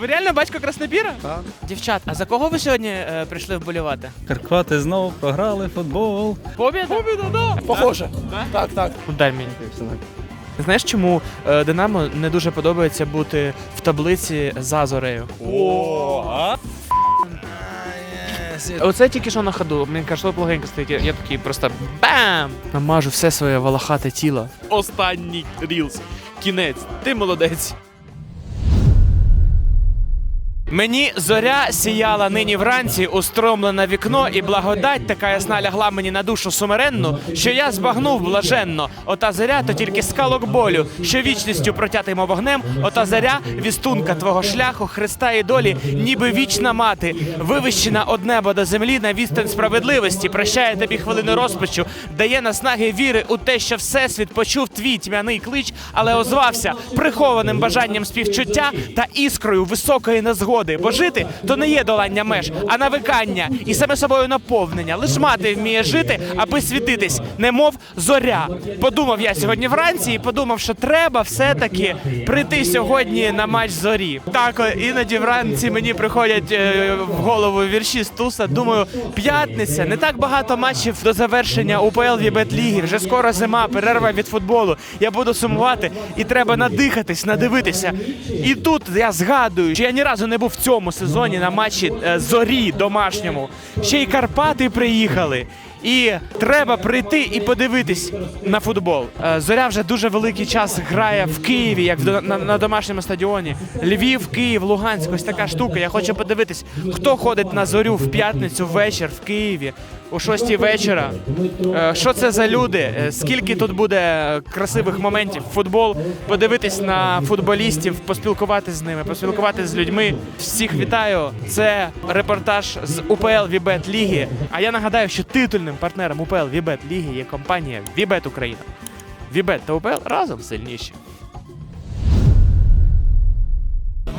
Ви реально батько Краснопіра? Так. Дівчат, а за кого ви сьогодні е, прийшли вболівати? Карпати знову програли футбол. Побіда? Побіда, да. Похоже. Да? Так, так. Дай мені. Знаєш, чому е, Динамо не дуже подобається бути в таблиці за зорею? Оце тільки що на ходу. Мені кашло легенько стоїть. Я, я такий просто бам! Намажу все своє волохате тіло. Останній рілс. Кінець. Ти молодець. Мені зоря сіяла нині вранці, устромлена вікно, і благодать така ясна лягла мені на душу сумиренну, що я збагнув блаженно. Ота зоря то тільки скалок болю, що вічністю протятимо вогнем. Ота зоря вістунка твого шляху, Христа і долі, ніби вічна мати, вивищена од неба до землі на відстань справедливості, прощає тобі хвилину розпачу, дає наснаги віри у те, що всесвіт почув твій тьмяний клич, але озвався прихованим бажанням співчуття та іскрою високої незгоди. Бо жити то не є долання меж, а навикання і саме собою наповнення. Лиш мати вміє жити, аби світитись, немов зоря. Подумав я сьогодні вранці і подумав, що треба все-таки прийти сьогодні на матч зорі. Так, іноді вранці мені приходять е, в голову вірші з туса. Думаю, п'ятниця, не так багато матчів до завершення УПЛ Вібет Ліги. Вже скоро зима, перерва від футболу. Я буду сумувати, і треба надихатись, надивитися. І тут я згадую, що я ні разу не був в цьому сезоні на матчі е, зорі домашньому. Ще й Карпати приїхали. І треба прийти і подивитись на футбол. Е, Зоря вже дуже великий час грає в Києві, як на, домашньому стадіоні. Львів, Київ, Луганськ, ось така штука. Я хочу подивитись, хто ходить на зорю в п'ятницю вечір в Києві о 6 вечора. Е, Що це за люди? Е, Скільки тут буде красивих моментів? Футбол, подивитись на футболістів, поспілкуватись з ними, поспілкуватись з людьми. Всіх вітаю. Це репортаж з УПЛ Вібет Ліги. А я нагадаю, що титульним партнером УПЛ Вібет Ліги є компанія Вібет Україна. Вібет та УПЛ разом сильніші.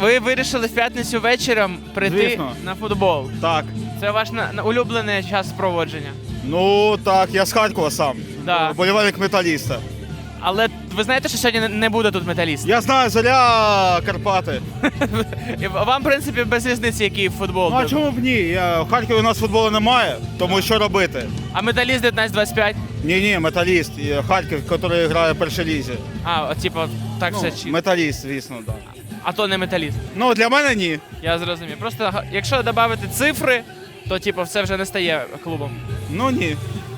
Ви вирішили в п'ятницю вечором прийти Звісно. на футбол. Так. Це ваш на, на- улюблений час проводження. Ну так, я з Харкова сам. Да. Болівальник металіста. Але ви знаєте, що сьогодні не- буде тут металіст? Я знаю зоря Карпати. Вам, в принципі, без різниці, який футбол. Ну а чому б ні? Я, в Харкові у нас футболу немає, тому що робити? А металіст 19-25? Ні, ні, металіст. Харків, який грає в першій лізі. А, от, типу, так все Ну, чи. металіст, звісно, так. А то не металіст. Ну для мене ні. Я зрозумів. Просто якщо додати цифри, то типу все вже не стає клубом. Ну ні.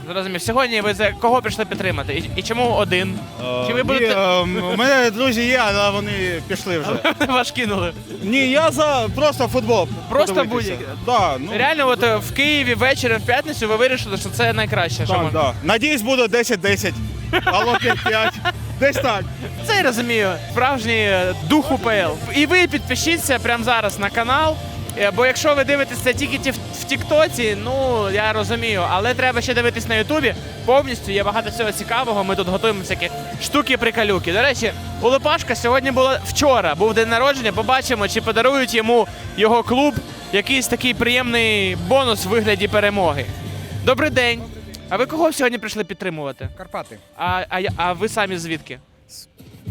Зрозумів. Сьогодні ви за кого прийшли підтримати? І, і чому один? Е, Чи ви будете- е, у мене друзі є, але вони пішли вже. Вас кинули. Ні, я за просто футбол. Просто подивитися. будь-який? Да, ну, Реально, от е, в Києві ввечері в п'ятницю ви вирішили, що це найкраще, що так, можна. да. Надіюсь, буде 10-10. Або 5-5. Десь так. Це я розумію. Справжній е, дух УПЛ. І ви підпишіться прямо зараз на канал. е, Бо якщо ви дивитесь це тільки ті- в Тіктоці, ну я розумію, але треба ще дивитись на Ютубі. Повністю є багато всього цікавого. Ми тут готуємо всякі штуки-приколюки. До речі, у Лопашка сьогодні було вчора. Був день народження. Побачимо, чи подарують йому його клуб якийсь такий приємний бонус в вигляді перемоги. Добрий день. А ви кого сьогодні прийшли підтримувати? Карпати. А, а, я- а ви самі звідки?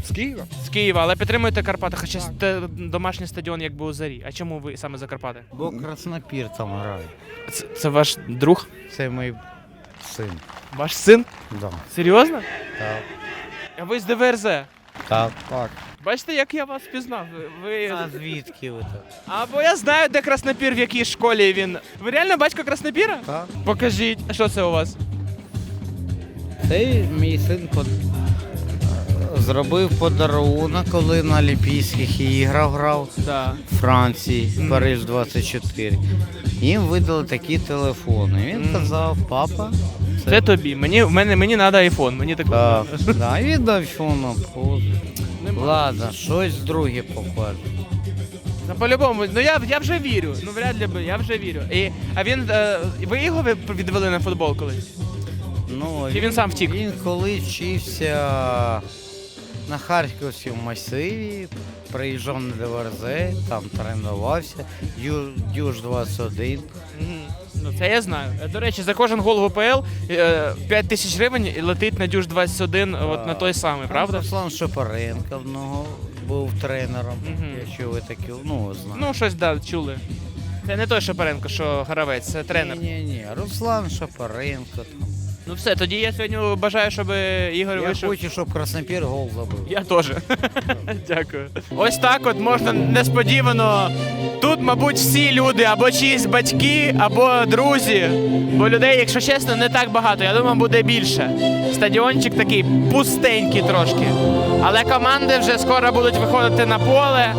З Києва? З Києва, але підтримуєте Карпати, хоча сте- домашній стадіон якби у зарі. А чому ви саме за Карпати? Бо Краснопір там грає. Це, це ваш друг? Це мій син. Ваш син? Да. Серйозно? Так. А ви з ДВРЗ? Так. Так. Бачите, як я вас пізнав? Ви-. А звідки ви так? Або я знаю, де Краснопір, в якій школі він. Ви реально батько Краснопіра? Так. Покажіть, а що це у вас? Це мій син под... зробив подарунок, коли на Олімпійських іграх грав Да. в Франції, Париж 24. Їм видали такі телефони. Він казав, папа, Це тобі. Мені, в мене, мені треба айфон. Мені так. Так, да, і віддав фону позу. Ладно, щось друге покаже. Ну, по-любому, ну я, я вже вірю. Ну вряд ли би, я вже вірю. І, а він. Е, ви його відвели на футбол колись? Ну, Чи він сам втік? Він коли вчився на Харківському масиві, приїжджав на ДВРЗ, там тренувався, Ю- Дюж 21. Мгм. Ну, це я знаю. Е, До речі, за кожен гол в УПЛ 5 тисяч гривень і летить на Дюж 21 от на той самий, правда? Руслан Шапаренко одного був тренером. Мгм. Якщо ви такі, ну, знаєте. Ну, щось да, чули. Це не той Шапаренко, що гравець, це тренер. Ні, ні, ні. Руслан Шапаренко. Там. Ну все, тоді я сьогодні бажаю, щоб Ігор Я вийшов. хочу, щоб Краснопір гол забив. Я теж. Дякую. Ось так от можна несподівано. Тут, мабуть, всі люди або чиїсь батьки, або друзі. Бо людей, якщо чесно, не так багато. Я думаю, буде більше. Стадіончик такий пустенький трошки. Але команди вже скоро будуть виходити на поле,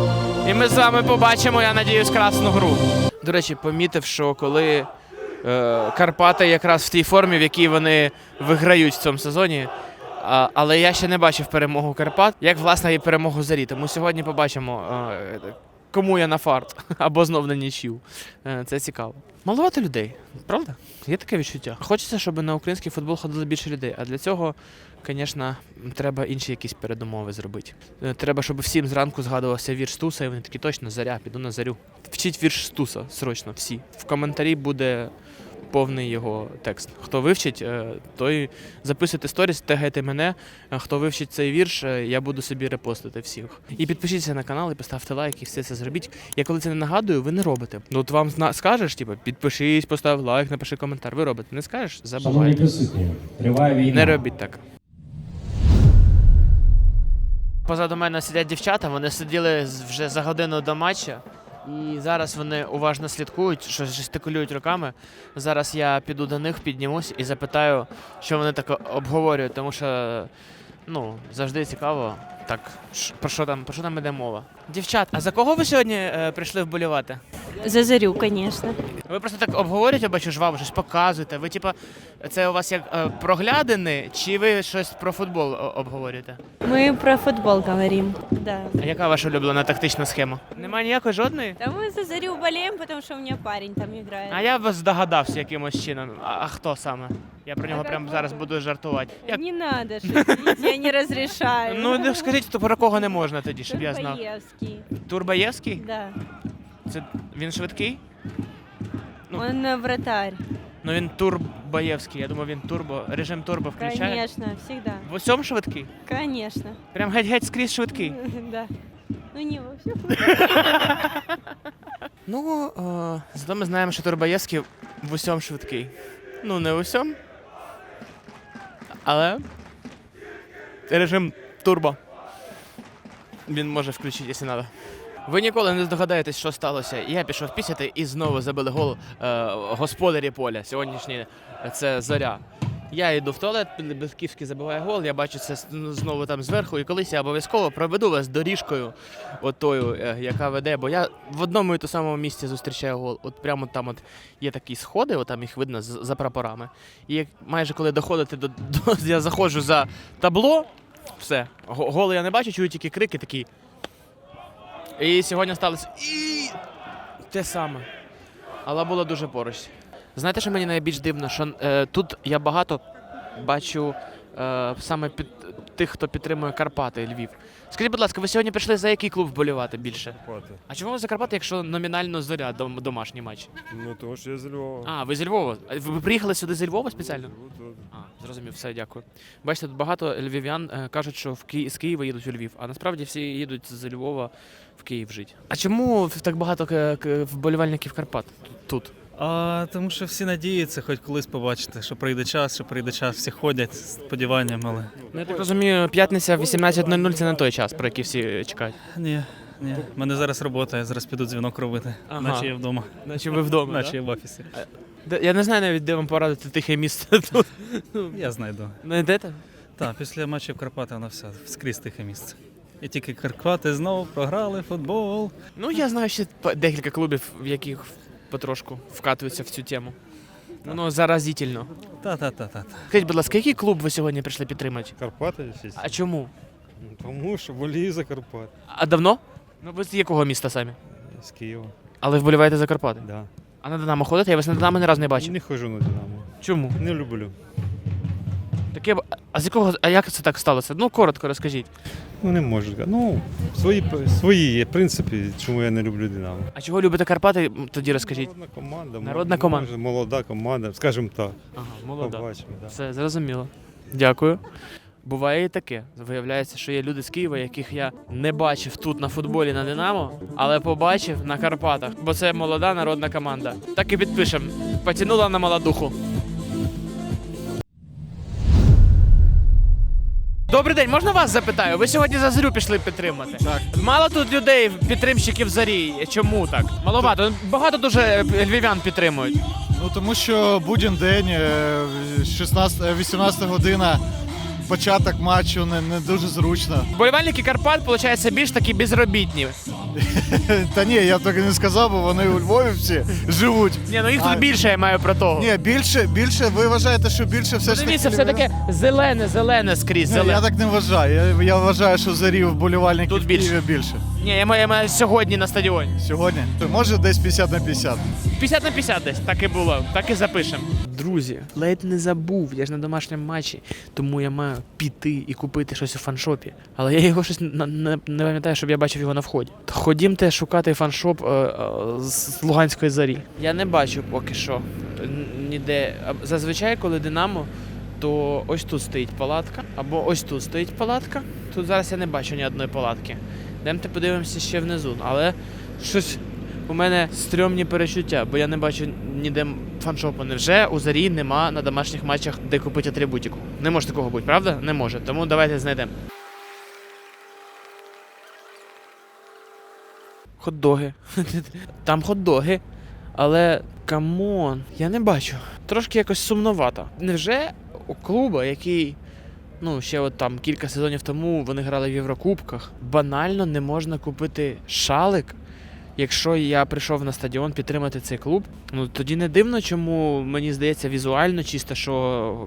і ми з вами побачимо, я надіюсь, красну гру. До речі, помітив, що коли Карпати якраз в тій формі, в якій вони виграють в цьому сезоні. Але я ще не бачив перемогу Карпат, як власне і перемогу Зарі. Тому сьогодні побачимо, е, кому я на фарт або знов на нічів. Е, Це цікаво. Маловато людей, правда? Є таке відчуття. Хочеться, щоб на український футбол ходили більше людей. А для цього, звісно, треба інші якісь передумови зробити. Е, Треба, щоб всім зранку згадувався вірш Стуса, і вони такі точно заря, піду на зарю. Вчіть вірш Стуса, срочно, всі. В коментарі буде повний його текст. Хто вивчить, е, той записуйте сторіс, тегайте мене. Е, Хто вивчить цей вірш, я буду собі репостити всіх. І підпишіться на канал, і поставте лайк, і все це зробіть. Я коли це не нагадую, ви не робите. Ну от вам скажеш, типу, підпишись, постав лайк, напиши коментар. Ви робите. Не скажеш, Шановні присутні, триває війна. Не робіть так. Позаду мене сидять дівчата, вони сиділи вже за годину до матча. І зараз вони уважно слідкують, що жестикулюють руками. Зараз я піду до них, піднімусь і запитаю, що вони так обговорюють, тому що ну, завжди цікаво. Так, про що там, про що там іде мова? Дівчат, а за кого ви сьогодні е, прийшли вболівати? За зарю, конечно. Ви просто так обговорюєте, бачу жваво, щось показуєте. Ви, типа, це у вас як е, проглядини, чи ви щось про футбол о- обговорюєте? Мы про футбол говорим. Да. А яка ваша улюблена тактична схема? Немає ніякої жодної? Да мы за зарю болеем, потому что у меня парень там играет. А я б здогадався якимось чином. А, а хто саме? Я про нього прямо зараз буду жартувати. Як? Не надо шутить, я не разрешаю. Ну не скажіть, то про кого не можна тоді, щоб я знав. Турбоевский. Турбаєвський? Да. Це він швидкий? Ну. Он вратарь. Ну він турбаєвський. Я думаю, він турбо. Режим турбо включає. Конечно, всегда. В усьому швидкий? Конечно. Прям геть-геть скрізь швидкий. Да. Ну не во всем. Ну, е, зато ми знаємо, що Турбаєвський в усьому швидкий. Ну, не в усьому. Але режим турбо. Він може включити, якщо треба. Ви ніколи не здогадаєтесь, що сталося. Я пішов пісяти і знову забили гол е, господарі поля. Сьогоднішній е, це зоря. Я йду в туалет, Бесківський забиває гол, я бачу це ну, знову там зверху, і колись я обов'язково проведу вас доріжкою, отою, е, яка веде, бо я в одному і тому самому місці зустрічаю гол. От прямо там от є такі сходи, от там їх видно за прапорами. І майже коли доходите до, до я заходжу за табло, все, Голи я не бачу, чую тільки крики такі. І сьогодні сталося і те саме. Але було дуже поруч. Знаєте, що мені найбільш дивно, що е, тут я багато бачу саме під тих, хто підтримує Карпати і Львів. Скажіть, будь ласка, ви сьогодні прийшли за який клуб вболівати більше? Карпати. А чому ви за Карпати, якщо номінально зоря дом, домашній матч? Ну, тому що я з Львова. А, ви зі Львова. А Ви приїхали сюди зі Львова спеціально? Живу тут. А, зрозумів, все, дякую. Бачите, тут багато львів'ян е, кажуть, що в Ки... з Києва їдуть у Львів, а насправді всі їдуть з Львова в Київ жити. А чому так багато к- вболівальників Карпат тут? А тому що всі надіються, хоч колись побачити, що прийде час, що прийде час, всі ходять з сподіванням, але Ну, я так розумію, п'ятниця 18.00 це не той час, про який всі чекають. ні, ні. У мене зараз робота, я зараз піду дзвінок робити, Ага. наче я вдома, Наче ви вдома. наче я в офісі. Де- Я не знаю навіть, де вам порадити тихе місце тут. Я знайду. Не йдете? Так, після матчів Карпати воно все скрізь тихе місце. І тільки Карпати знову програли футбол. Ну, я знаю ще п- декілька клубів, в яких потрошку вкатуються в цю тему. Ну, заразительно. Та-та-та-та. Скажіть, будь ласка, який клуб ви сьогодні прийшли підтримати? Карпати звісно. А чому? Ну, Тому що болію за Карпати. А давно? Ну, ви з якого міста самі? З Києва. Але вболіваєте за Карпати. Да. А на Динамо ходите? Я вас на Динамо ні разу не бачив. Не хожу на Динамо. Чому? Не люблю. Таке, а з якого, а як це так сталося? Ну, коротко розкажіть. Ну не можу. сказати. Ну, свої, свої є принципи, чому я не люблю Динамо. А чого любите Карпати? Тоді розкажіть. Народна команда. Народна команда. може, молода команда, скажімо так. Ага, молода. Побачимо. Да. Все, зрозуміло. Дякую. Буває і таке. Виявляється, що є люди з Києва, яких я не бачив тут на футболі на Динамо, але побачив на Карпатах, бо це молода народна команда. Так і підпишемо. Потянула на молодуху. Добрий день, можна вас запитаю? Ви сьогодні за зорю пішли підтримати? Так. Мало тут людей, підтримщиків зарі. Чому так? Маловато. Багато дуже львів'ян підтримують. Ну тому що будь-який день, е, 16, е, 18 година, початок матчу не, не дуже зручно. Болівальники Карпат, виходить, більш такі безробітні. Та ні, я так і не сказав, бо вони у Львові всі живуть. Ні, ну їх А, тут більше, я маю про того. Ні, більше, більше, ви вважаєте, що більше все ж таки. Дивіться, все таке зелене, зелене скрізь. Ні, я Зелене. так не вважаю. Я, я вважаю, що зарів вболівальників Тут в більше. Києві більше. Ні, я маю, я маю сьогодні на стадіоні. Сьогодні. Може десь 50 на 50. 50 на 50 десь, так і було, так і запишемо. Друзі, ледь не забув, я ж на домашньому матчі, тому я маю піти і купити щось у фаншопі. Але я його щось на- не, не пам'ятаю, щоб я бачив його на вході. Ходімте шукати фаншоп е, е, з Луганської зарі. Я не бачу поки що ніде. Зазвичай, коли Динамо, то ось тут стоїть палатка, або ось тут стоїть палатка. Тут зараз я не бачу ні одної палатки. Демте подивимося ще внизу. Але щось у мене стрьомні перечуття, бо я не бачу ніде фаншопу. Невже у зарі нема на домашніх матчах, де купити атрибутику? Не може такого бути, правда? Не може. Тому давайте знайдемо. Хот-доги. Там хот-доги. Але камон, я не бачу. Трошки якось сумновато. Невже у клуба, який ну ще от там кілька сезонів тому вони грали в Єврокубках, банально не можна купити шалик. Якщо я прийшов на стадіон підтримати цей клуб, ну тоді не дивно, чому мені здається візуально чисто, що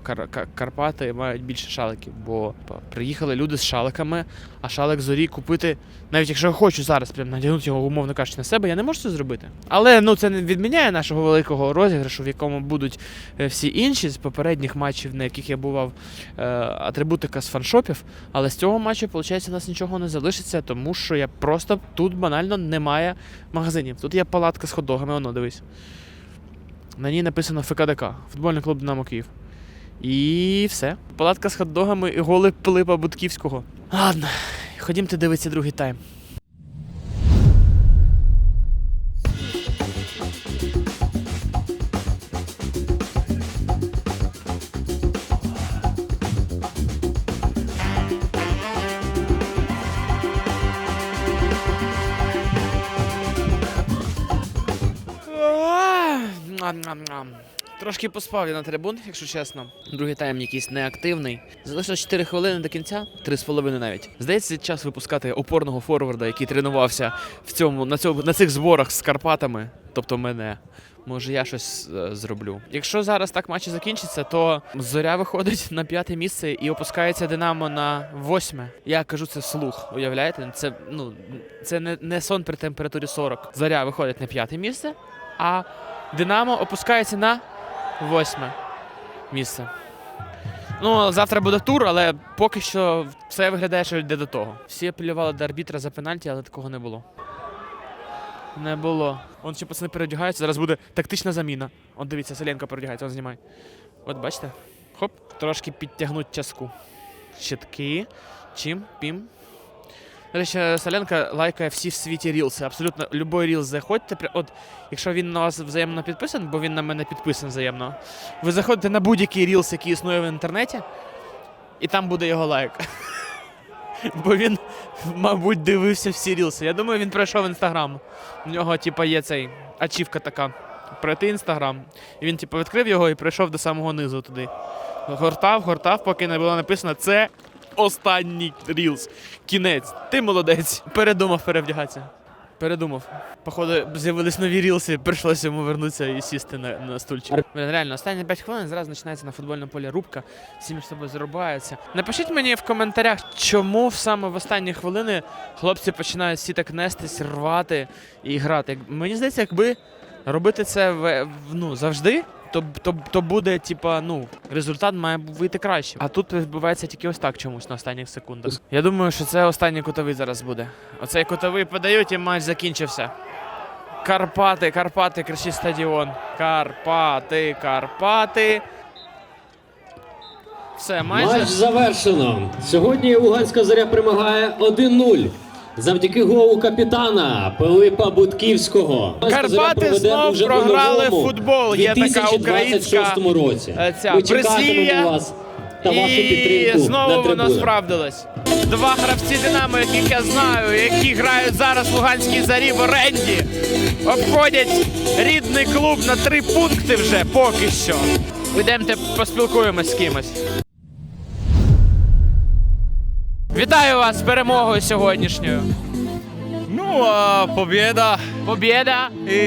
Кар- Кар- Карпати мають більше шаликів, бо приїхали люди з шаликами, а шалик зорі купити, навіть якщо я хочу зараз прям надягнути його, умовно кажучи, на себе, я не можу це зробити. Але ну це не відміняє нашого великого розіграшу, в якому будуть е, всі інші з попередніх матчів, на яких я бував, е, атрибутика з фаншопів. Але з цього матчу, виходить, у нас нічого не залишиться, тому що я просто тут банально немає магазинів. Тут є палатка з хот-догами, воно дивись. На ній написано ФКДК, футбольний клуб Динамо Київ. І все. Палатка з хот-догами і голи Пилипа Будківського. Ладно, ходімте дивитися другий тайм. Трошки поспав я на трибун, якщо чесно. Другий тайм якийсь неактивний. Залишилось 4 хвилини до кінця, 3,5 навіть. Здається, час випускати опорного форварда, який тренувався в цьому, на, цьому, на цих зборах з Карпатами, тобто мене. Може, я щось е, зроблю. Якщо зараз так матч закінчиться, то зоря виходить на п'яте місце і опускається Динамо на восьме. Я кажу це вслух. Уявляєте? Це ну це не, не сон при температурі 40. Зоря виходить на п'яте місце, а Динамо опускається на восьме місце. Ну, завтра буде тур, але поки що все виглядає, що йде до того. Всі апелювали до арбітра за пенальті, але такого не було. Не було. Он ще пацани переодягаються, зараз буде тактична заміна. Он дивіться, Селенко переодягається, он знімає. От бачите? Хоп, трошки підтягнуть часку. Щитки. Чим? Пім. Речі, Соленко лайкає всі в світі рілси. Абсолютно любой рілс заходьте. От, якщо він на вас взаємно підписаний, бо він на мене підписаний взаємно, ви заходите на будь-який рілс, який існує в інтернеті, і там буде його лайк. Бо він, мабуть, дивився всі рілси. Я думаю, він пройшов інстаграм. У нього, типа, є цей ачівка така. Пройти інстаграм. І він, типу, відкрив його і прийшов до самого низу туди. Гортав, гортав, поки не було написано це останній рілс. Кінець. Ти молодець. Передумав перевдягатися. Передумав. Походу, з'явились нові рілси, прийшлося йому вернутися і сісти на, на стульчик. Блін, реально, останні 5 хвилин зразу починається на футбольному полі рубка, всі між собою зарубаються. Напишіть мені в коментарях, чому саме в останні хвилини хлопці починають всі так нестись, рвати і грати. Мені здається, якби робити це в, в- ну, завжди. То, то, то буде, типа, ну, результат має вийти краще. А тут відбувається тільки ось так чомусь на останніх секундах. Я думаю, що це останній кутовий зараз буде. Оцей кутовий подають і матч закінчився. Карпати, Карпати, кричить стадіон. Карпати, Карпати. Все, майже. Матч завершено. Сьогодні Луганська зоря перемагає 1-0. Завдяки голу капітана Пилипа Будківського. Карпати проведе знов програли по-новому футбол. Є така українська, році. е, ця Ми чекатимемо вас та вашу І знову воно справдилось. Два гравці Динамо, яких я знаю, які грають зараз в Луганській зарі в оренді, обходять рідний клуб на три пункти вже поки що. Йдемте поспілкуємось з кимось. Вітаю вас з перемогою сьогоднішньою. Ну, а, победа Побєда і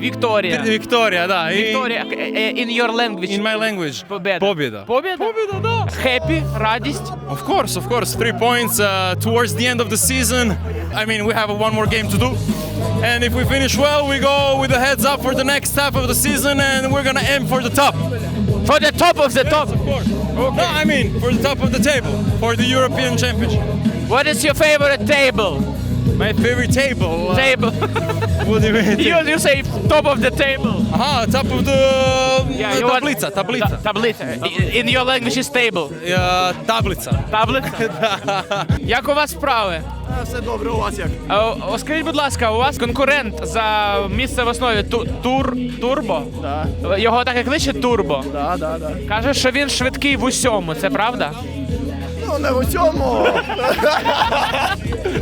Вікторія. Вікторія, да. і- Вікторія, е, е, in your language. In my language. Победа. Победа. Побєда? Победа, да. Хеппі, радість. Of course, of course. Three points uh, towards the end of the season. I mean, we have one more game to do. And if we finish well, we go with the heads up for the next half of the season and we're to aim for the top. For the top of the top. Yes, Of course. No, I mean, for the top of the table, for the European Championship. What is your favorite table? My favorite table. uh, Table. what do you mean? you, you say top of the table. Aha, top of the Yeah, uh, you want- таблица, таблица. Ta- таблиця. In your language is table. Uh, таблица. Таблиця? Як у вас справи? Все добре, у вас як? Е, о, Скажіть, будь ласка, у вас конкурент за місце в основі Ту- Тур Турбо? Да, Його так і кличе Турбо. да, да, да. Каже, що він швидкий в усьому, це правда? Ну, не в усьому.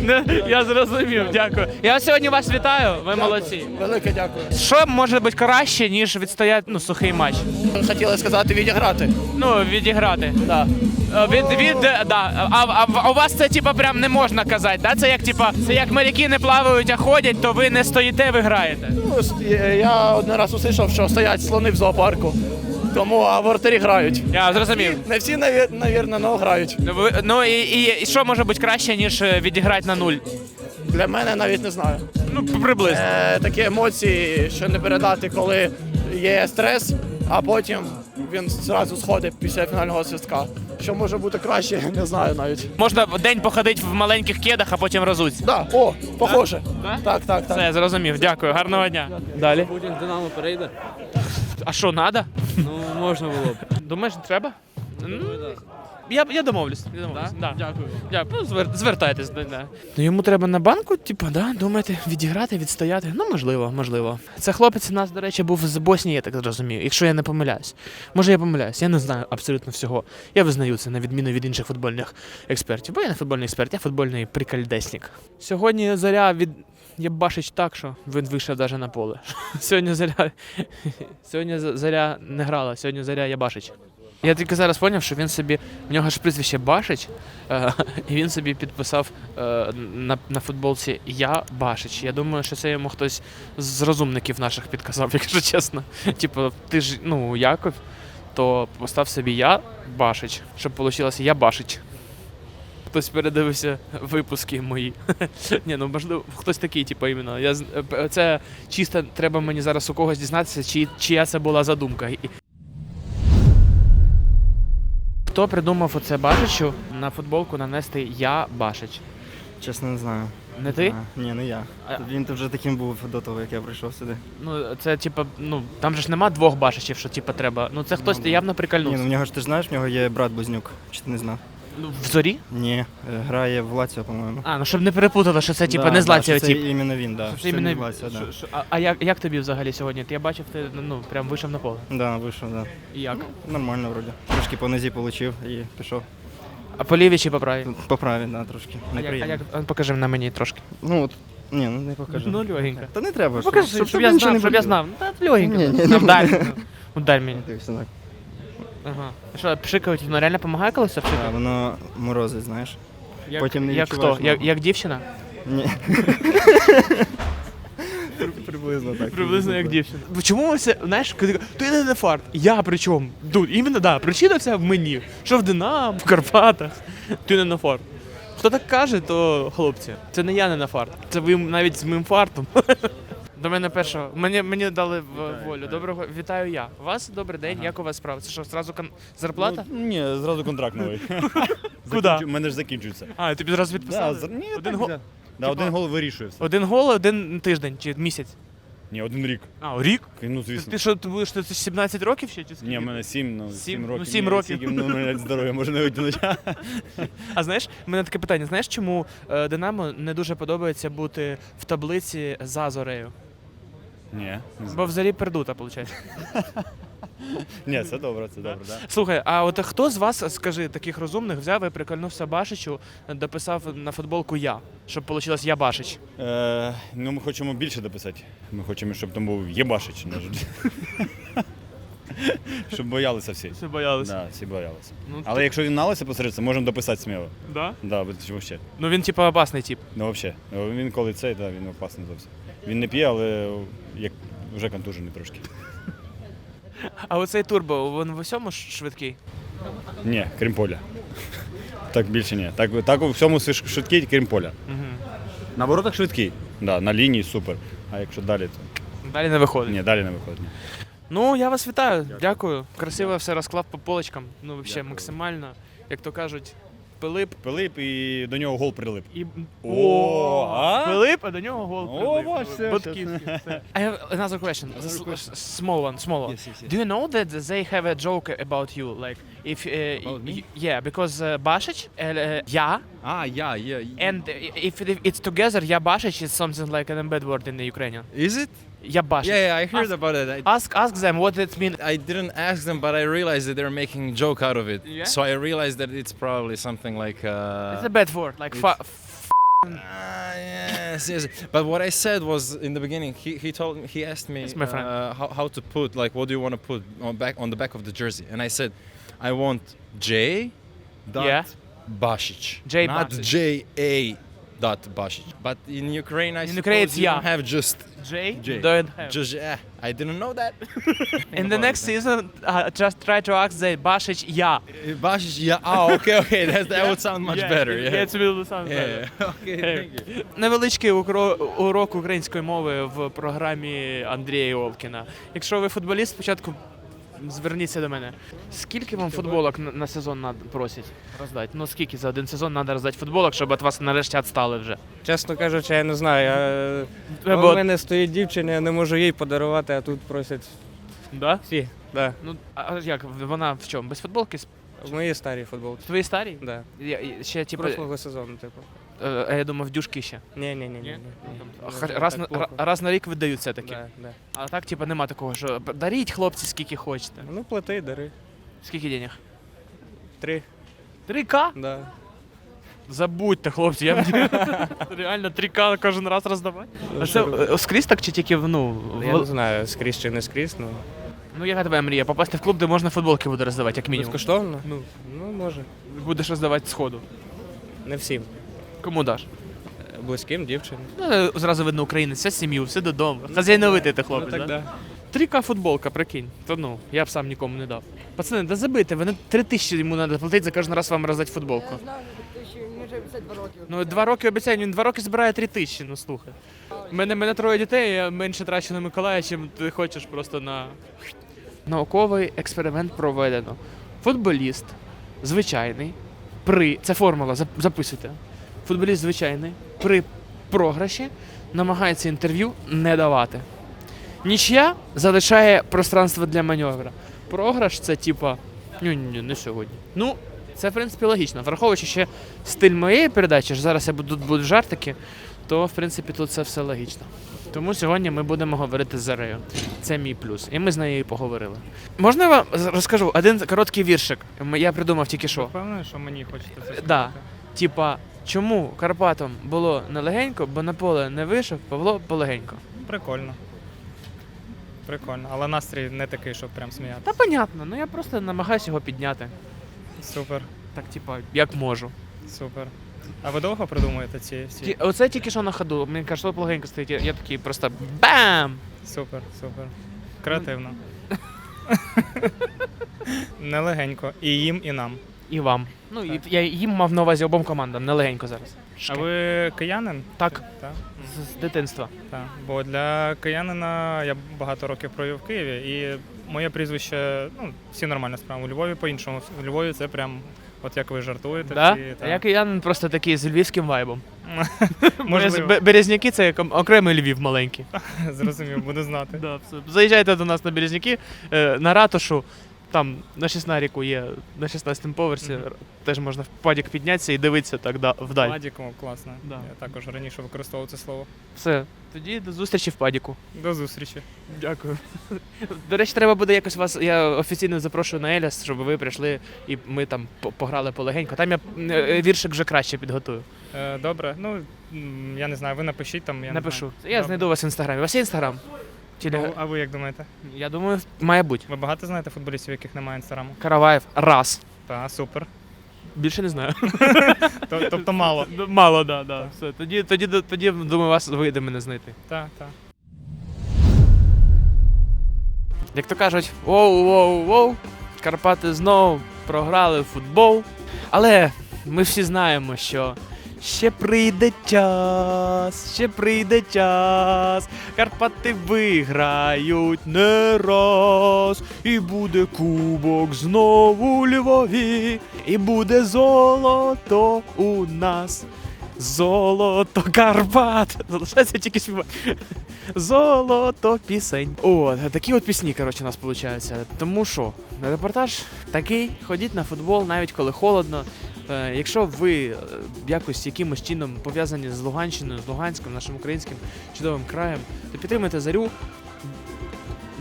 Не, Я зрозумів, дякую. Я сьогодні вас вітаю, ви молодці. Велике дякую. Що може бути краще, ніж відстояти ну, сухий матч? Хотіли сказати відіграти. Ну, відіграти. Да. Е, Від, від, е, да. а, а, а у вас це типа прям не можна казати, да? Це як типа, це як моряки не плавають, а ходять, то ви не стоїте, ви граєте. Ну, с- я- я один раз услышав, що стоять слони в зоопарку. Тому а воротарі грають. Я зрозумів. Не всі, наві- навірно, але грають. Ну, ви- Ну і, і, і що може бути краще, ніж е, відіграти на нуль? Для мене навіть не знаю. Ну, приблизно. Е, такі емоції, що не передати, коли є стрес, а потім він зразу сходить після фінального свистка. Що може бути краще, не знаю навіть. Можна в день походити в маленьких кедах, а потім розуться. Да, о, похоже. Да? Так, так, так. Все, зрозумів. Дякую, гарного дня. Далі. Путін Динамо перейде. А що, треба? Ну, можна було б. Думаєш, треба? Ну, Я, я домовлюсь. Я домовлюсь. Да? Дякую. Дякую. Ну, звер, звертайтесь. Да, да. Ну, йому треба на банку, типу, да, думаєте, відіграти, відстояти. Ну, можливо, можливо. Це хлопець у нас, до речі, був з Боснії, я так зрозумів, якщо я не помиляюсь. Може, я помиляюсь, я не знаю абсолютно всього. Я визнаю це на відміну від інших футбольних експертів. Бо я не футбольний експерт, я футбольний прикальдесник. Сьогодні заря від. Я бачить так, що він вийшов навіть на поле. Сьогодні заря. Сьогодні заря не грала, сьогодні заря Ябашич. Я тільки зараз зрозумів, що він собі. В нього ж прізвище Башич, е, і він собі підписав е, на, на футболці Я Башич. Я думаю, що це йому хтось з розумників наших підказав, якщо чесно. Типу, ти ж ну, Яков, то постав собі Я Башич, щоб вийшло Я Башич. Хтось передивився випуски мої. Ні, ну можливо, хтось такий, типу, іменно. Я, е, це чисто треба мені зараз у когось дізнатися, чи, чия це була задумка. Хто придумав оце Башичу на футболку нанести Я Башич? Чесно, не знаю. Не ти? А, ні, не я. А- Він вже таким був до того, як я прийшов сюди. Ну, це типа, ну там же ж нема двох башичів, що типа треба. Ну це хтось Ну, явно Ні, ну в нього ж ти знаєш, в нього є брат Бузнюк. Чи ти не знав? Ну, в зорі? Ні, е, грає в Лаціо, по-моєму. А, ну щоб не перепутали, що це типа Да, не з да, Лаціо, що Це тип. іменно він, да. Що це іменно- Лаціо, да. що- що- А, а як, як тобі взагалі сьогодні? Ти Я бачив, ти ну прям вийшов на поле. Да, вийшов, да. І як? Нормально вроді. Трошки по нозі отримав і пішов. А по ліві чи по правій? По праві, да, трошки. А як, а Неприємно. як а покажи на мені трошки. Ну от, ні, ну не покажу. Ну, легенько. Та не треба, Покажи, щоб, тебе я нічого знав, щоб я знав. Ну, Та легенько. Ні, ні, Ну. Ну, мені. Дивися, так. Ага. Що, пшикають, воно реально допомагає коли все А, пшикає? воно морозить, знаєш. Як, потім не як хто? відчуваєш Як, ногу. як дівчина? Ні. Приблизно так. Приблизно як дівчина. Чому ви все, знаєш, коли ти не на фарт? Я при чому? Тут, іменно, да, причина вся в мені. Що в Динамо, в Карпатах, ти не на фарт. Хто так каже, то хлопці, це не я не на фарт. Це ви навіть з моїм фартом. До мене першого. Мені, мені дали в- волю. Доброго вітаю я. У вас добрий день, як у вас справа? Це що, зразу кон... зарплата? Ну, ні, зразу контракт новий. Куди? Закінчу- Мене ж закінчується. А, тобі зразу Да, підписали? з- ні, один, так, гол... да. Да, один гол вирішує все. один гол, один тиждень чи місяць. Ні, один рік. А, рік? Ну, Ти, звісно. ти що, ти будеш ти 17 років ще? Чи скільки? Ні, в мене сім, ну, Сім? сім Ну, років. сім Ні, років. скільки, Ну, навіть здоров'я може не витягнути. А знаєш, в мене таке питання: знаєш, чому е, Динамо не дуже подобається бути в таблиці за зорею? Ні, не знаю. Бо взагалі пердута, виходить. Ні, це добре, це добре, так. Слухай, а от хто з вас, скажи, таких розумних взяв і прикольнувся Башичу, дописав на футболку я, щоб вийшло я Башич? Е, ну, ми хочемо більше дописати. Ми хочемо, щоб там був Єбашич. наш. Щоб боялися всі. Все боялися. Да, всі боялися. Ну, Але якщо він налися посередині, можемо дописати сміло. Да? Да, бо? Ну він типу опасний тип. Ну, взагалі. Він коли цей, да, він опасний зовсім. Він не п'є, але як вже контужений трошки. А оцей турбо, він в усьому швидкий. Ні, крім поля. Так більше ні. Так, так у всьому швидкий, крім поля. Угу. На воротах швидкий. Да, на лінії супер. А якщо далі, то Далі не виходить. ні, далі не виходить. Ну, я вас вітаю. Дякую. Красиво все розклав по полочкам. Ну, взагалі, максимально, як то кажуть, Пилип Пилип і до нього гол прилип. і. О, а? Пилип, а до нього гол. О, прилип. бач, все, Ботківський, все. I have another question. S- s- Small one, small one. Do you know that they have a joke about you? Like, if uh, About me? y- yeah, because uh, Basic, uh, uh, yeah, Ah, yeah, yeah. and uh, if it- it's together, yeah, Basic is something like an bad word in the Ukrainian. Is it? Yeah, Basic. Yeah, yeah, I heard Ask- about it. I, Ask ask them what it means. I didn't ask them, but I realized that they're making a joke out of it. Yeah? So I realized that it's probably something like. Uh, It's a bad word, like it's- fa- f- Ah, yes, yes. But what I said was in the beginning. He, he told me he asked me Yes. Uh, how, how to put like what do you want to put on back on the back of the jersey, and I said I want J. Dot Yeah. Basic. J Not J A. Dot Basic. But in Ukraine, I In Ukraine, it's you yeah. don't have just J. J. Don't have. just yeah. I didn't know that. In the next season, uh, just try to ask the Basic, yeah. Basic, yeah. Oh, okay, okay. That, that would sound much better. Yeah. Yeah, it will sound Yeah, better. yeah. Okay, thank you. Невеличкий укро- урок української мови в програмі Андрія Іолкіна. Якщо ви футболіст, спочатку зверніться до мене. Скільки вам футболок на, на сезон над, просять роздати? Ну скільки за один сезон треба роздати футболок, щоб від вас нарешті відстали вже? Чесно кажучи, я не знаю. Я... Бо- У мене стоїть дівчина, я не можу їй подарувати, а тут просять Да? всі. Да. Ну, а як, вона в чому? Без футболки? З В моїй старій футболці. твоїй старій? Да. Я, ще, типу, Прошлого сезону, типу. Е, а я думав, дюшки ще. Ні, ні, ні, ні. Ні? ні. Х- Раз, на, ра- раз на рік видають все-таки. А так, типу, нема такого, що даріть хлопці скільки хочете. Ну, плати, дари. Скільки денег? Три. 3К? Да. Забудьте, хлопці, я мені реально 3К кожен раз роздавати. А це е, скрізь так чи тільки ну, Я в... не знаю, скрізь чи не скрізь, ну. ну яка твоя мрія? Попасти в клуб, де можна футболки буде роздавати, як мінімум. Безкоштовно? Ну, Ну, може. будеш роздавати сходу. Не всім. Кому даш? Близьким, дівчині. Ну, зразу видно українець, все сім'ю, все додому. Хазяйновитий ти Ну, хлопець, так, да? да. 3К футболка, прикинь. То ну, я б сам нікому не дав. Пацани, да забийте, вони 3 тисячі йому треба платити за кожен раз вам роздати футболку. Ну, два роки обіцяю, він два роки збирає 3 тисячі, ну слухай. У мене, мене троє дітей, я менше трачу на Миколая, чим ти хочеш просто на. Науковий експеримент проведено. Футболіст звичайний при. Це формула, записуйте. Футболіст звичайний при програші намагається інтерв'ю не давати. Нічия залишає пространство для маневра. Програш це типа. Ні, ні, ні, не сьогодні. Ну, це в принципі логічно. Враховуючи ще стиль моєї передачі, ж зараз я буду будуть жартики, то в принципі тут це все логічно. Тому сьогодні ми будемо говорити з Зарею. Це мій плюс. І ми з нею і поговорили. Можна я вам розкажу один короткий віршик? Я придумав тільки що. Впевнений, що мені хочеться це Да. Типа, чому Карпатом було нелегенько, бо на поле не вийшов, Павло полегенько. Прикольно. Прикольно. Але настрій не такий, щоб прям сміяти. Та понятно, ну я просто намагаюся його підняти. Супер, Так, типа, як можу. супер. А ви довго придумуєте ці всі? Ті- Оце тільки що на ходу. Мені каже, що полегенько стоїть. Я, я такий просто бам! Супер, супер. Креативно. Нелегенько. І їм, і нам. І вам. Ну, і я їм мав на увазі обом командам, нелегенько зараз. А ви киянин? Так, Так. з, з дитинства. Так. Бо для киянина я багато років провів в Києві, і моє прізвище, ну, всі нормально справи. У Львові по-іншому. У Львові це прям От як ви жартуєте, Да? всі. А я киянин просто такий з львівським вайбом. Можливо. Березняки це окремий Львів маленький. Зрозумів, буду знати. Да, все. Заїжджайте до нас на Березняки, е, на ратушу. Там на Шіснаріку є на 16 поверсі. Мгм. Теж можна в падік піднятися і дивитися так да, вдаль. Падік, класно. Да. Я також раніше використовував це слово. Все. Тоді до зустрічі в падіку. До зустрічі. Дякую. До речі, треба буде якось вас. Я офіційно запрошую на Еліас, щоб ви прийшли і ми там по- пограли полегенько. Там я е, віршик вже краще підготую. Е, добре, ну м, я не знаю, ви напишіть там. Я не Напишу. знаю. Я Добре. знайду вас в інстаграмі. У вас є інстаграм? Ну, а ви як думаєте? Я думаю, має бути. Ви багато знаєте футболістів, яких немає інстаграму? Караваєв раз. Та, супер. Більше не знаю. То- Тобто мало. Мало, да, да. Все. Тоді, тоді, тоді, думаю, вас вийде мене знайти. Так, так. Як то кажуть, воу, воу, воу, Карпати знову програли в футбол. Але ми всі знаємо, що ще прийде час, ще прийде час. Карпати виграють не раз. І буде кубок знову у Львові. І буде золото у нас. Золото Карпат. Залишається тільки співати. Золото пісень. О, такі от пісні, коротше, у нас виходять. Тому що репортаж такий, ходіть на футбол, навіть коли холодно. Е, якщо ви е, якось якимось чином пов'язані з Луганщиною, з Луганськом, нашим українським чудовим краєм, то підтримуйте зарю.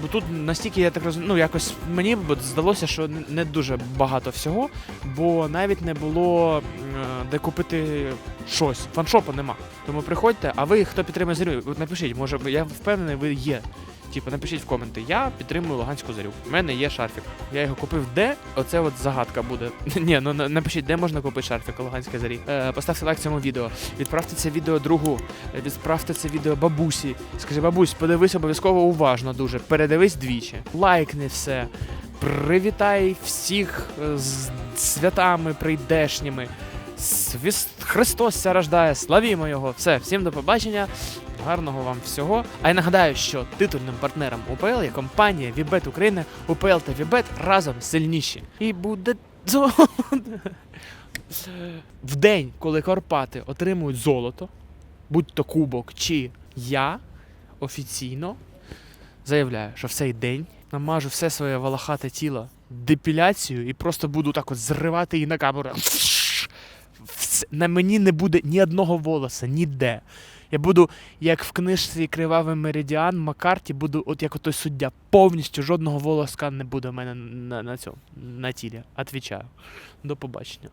Бо тут настільки, я так розумію, ну якось мені здалося, що не- не дуже багато всього, бо навіть не було е, де купити щось. Фаншопу нема. Тому приходьте, а ви, хто підтримує зарю, напишіть, може, я впевнений, ви є. Типу, напишіть в коменти, я підтримую Луганську зарю. У мене є шарфік. Я його купив де? Оце от загадка буде. Ні, ну на- напишіть, де можна купити шарфік у зарі. Е, поставте лайк цьому відео. Відправте це відео другу. Відправте це відео бабусі. Скажи, бабусь, подивись обов'язково уважно дуже. Передивись двічі. Лайкни все. Привітай всіх е, з святами прийдешніми. Христос ся рождає, славімо його. Все, всім до побачення. Гарного вам всього. А я нагадаю, що титульним партнером УПЛ є компанія Вібет України. УПЛ та Вібет разом сильніші. І буде. В день, коли Карпати отримують золото, будь то кубок чи я офіційно заявляю, що в цей день намажу все своє волохате тіло депіляцією і просто буду так от зривати її на камеру. На мені не буде ні одного волоса, ніде. Я буду, як в книжці Кривавий Меридіан Маккарті, буду, от як отой суддя, повністю жодного волоска не буде в мене на, на цьому на тілі. Отвічаю. До побачення.